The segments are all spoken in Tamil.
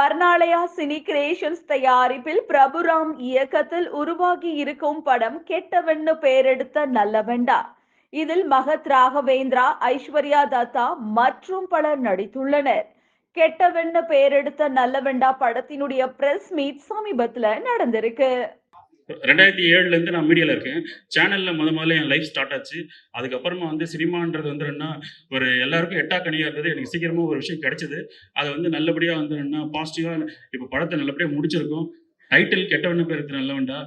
வர்ணாலயா சினி கிரியேஷன்ஸ் தயாரிப்பில் பிரபுராம் இயக்கத்தில் உருவாகி இருக்கும் படம் கெட்டவன்னு பெயரெடுத்த நல்லவெண்டா. இதில் மகத் ராகவேந்திரா ஐஸ்வர்யா தத்தா மற்றும் பலர் நடித்துள்ளனர். கெட்டவென்னு பெயரெடுத்த நல்லவெண்டா படத்தினுடைய பிரஸ் மீட் சமீபத்துல நடந்திருக்கு. ரெண்டாயிரத்தி ஏழுலேருந்து நான் மீடியாவில் இருக்கேன். சேனலில் முத முதல்ல என் லைஃப் ஸ்டார்ட் ஆச்சு. அதுக்கப்புறமா வந்து சினிமான்றது வந்து என்ன ஒரு எல்லாருக்கும் எட்டா கனியாக இருந்தது. எனக்கு சீக்கிரமாக ஒரு விஷயம் கிடைச்சது. அதை வந்து நல்லபடியாக வந்து என்ன பாசிட்டிவாக இப்போ படத்தை நல்லபடியாக முடிச்சிருக்கோம். டைட்டில் கெட்டவன பேருக்கு நல்லவன்டா.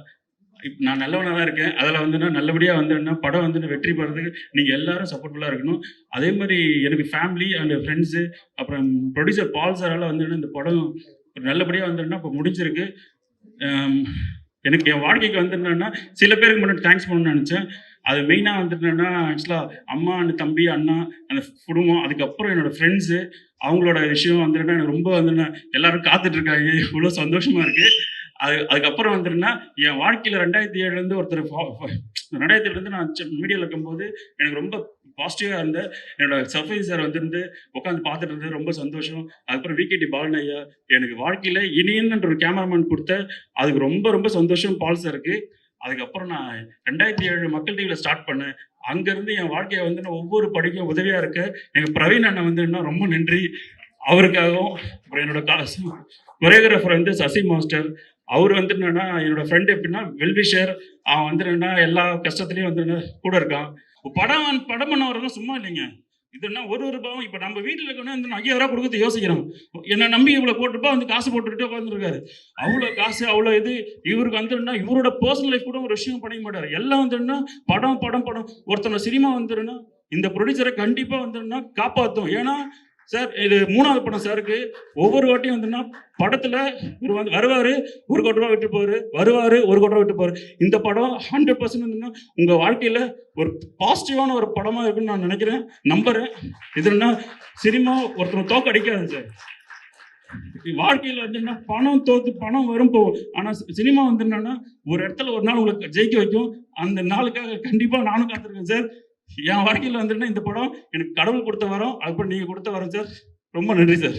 இப்போ நான் நல்லவனாக தான் இருக்கேன். அதில் வந்துன்னா நல்லபடியாக வந்துன்னா படம் வந்து வெற்றி பெறதுக்கு நீங்கள் எல்லாரும் சப்போர்ட்ஃபுல்லாக இருக்கணும். அதே மாதிரி எனக்கு ஃபேமிலி அண்ட் ஃப்ரெண்ட்ஸு அப்புறம் ப்ரொடியூசர் பால் சாரால் வந்து இந்த படம் நல்லபடியாக வந்துன்னா இப்போ முடிஞ்சிருக்கு. எனக்கு என் வாழ்க்கைக்கு வந்து என்னன்னா சில பேருக்கு மட்டும் தேங்க்ஸ் பண்ணணும்னு நினச்சேன். அது மெயினாக வந்துட்டு என்னன்னா ஆக்சுவலாக அம்மா அண்ட் தம்பி அண்ணா அந்த குடும்பம் அதுக்கப்புறம் என்னோட ஃப்ரெண்ட்ஸு அவங்களோட விஷயம் வந்துட்டுனா எனக்கு ரொம்ப வந்து எல்லாரும் காத்துட்டு இருக்காங்க. இவ்வளோ சந்தோஷமா இருக்குது அது அதுக்கப்புறம் வந்துருன்னா என் வாழ்க்கையில் ரெண்டாயிரத்தி ஏழுலேருந்து ஒருத்தர் ஃபா- ரெண்டாயிரத்தி ஏழுலேருந்து நான் மீடியாவில் இருக்கும்போது எனக்கு ரொம்ப பாசிட்டிவாக இருந்த என்னோட சஃபை சார் வந்துருந்து உட்காந்து பார்த்துட்டு இருந்தது ரொம்ப சந்தோஷம். அதுக்கப்புறம் விகேடி பாலன் ஐயா எனக்கு வாழ்க்கையில் இனியன்ற ஒரு கேமராமேன் கொடுத்த அதுக்கு ரொம்ப ரொம்ப சந்தோஷம் பால் சாருக்கு அதுக்கப்புறம் நான் ரெண்டாயிரத்தி ஏழு மக்கள் டிவியில் ஸ்டார்ட் பண்ணேன். அங்கேருந்து என் வாழ்க்கையை வந்து நான் ஒவ்வொரு படிக்கும் உதவியாக இருக்க எங்கள் பிரவீன் அண்ணன் வந்து என்ன ரொம்ப நன்றி அவருக்காகவும் அப்புறம் என்னோட கொரியோகிராஃபர் வந்து சசி மாஸ்டர் அவர் வந்து என்னன்னா என்னோட ஃப்ரெண்டு எப்படின்னா வெல்விஷர். அவன் வந்து என்னன்னா எல்லா கஷ்டத்துலையும் வந்து கூட இருக்கான். படம் படம் பண்ண சும்மா இல்லைங்க. இதுன்னா ஒரு ஒரு ரூபாவும் இப்போ நம்ம வீட்டில் இருக்கணும் இந்த ஐயாயிரம் ரூபா கொடுக்கறது யோசிக்கிறோம் என்னை நம்பி இவ்வளோ போட்டுப்பா வந்து காசு போட்டுக்கிட்டு உட்காந்துருக்காரு அவ்வளோ காசு அவ்வளோ இது. இவருக்கு வந்துருன்னா இவரோட பர்சனல் லைஃப் கூட ஒரு விஷயம் பண்ணிக்க மாட்டாரு. எல்லாம் வந்துருன்னா படம் படம் படம். ஒருத்தனை சினிமா வந்துருன்னா இந்த ப்ரொடியூசரை கண்டிப்பாக வந்துருன்னா காப்பாற்றும் ஏன்னா சார் இது மூணாவது படம் சாருக்கு. ஒவ்வொரு வாட்டியும் வந்துன்னா படத்தில் இவர் வந்து வருவார் ஒரு கோடி ரூபா விட்டு போவாரு வருவார் ஒரு கோடி ரூபா விட்டு போவாரு. இந்த படம் ஹண்ட்ரட் பர்சன்ட் வந்துன்னா உங்கள் வாழ்க்கையில் ஒரு பாசிட்டிவான ஒரு படமாக இருக்குன்னு நான் நினைக்கிறேன் நம்புறேன். இதுன்னா சினிமா ஒருத்தர் தோக்க அடிக்காது சார். வாழ்க்கையில் வந்து என்ன பணம் தோத்து பணம் வரும் போகும். ஆனால் சினிமா வந்து என்னன்னா ஒரு இடத்துல ஒரு நாள் உங்களுக்கு ஜெயிக்க வைக்கும். அந்த நாளுக்காக கண்டிப்பாக நானும் காத்திருக்கேன் சார். என் வாழ்க்கையில் வந்துட்டு இந்த படம் எனக்கு கடவுள் கொடுத்த வரோம் அதுக்கப்புறம் நீங்கள் கொடுத்த வரோம் சார். ரொம்ப நன்றி சார்.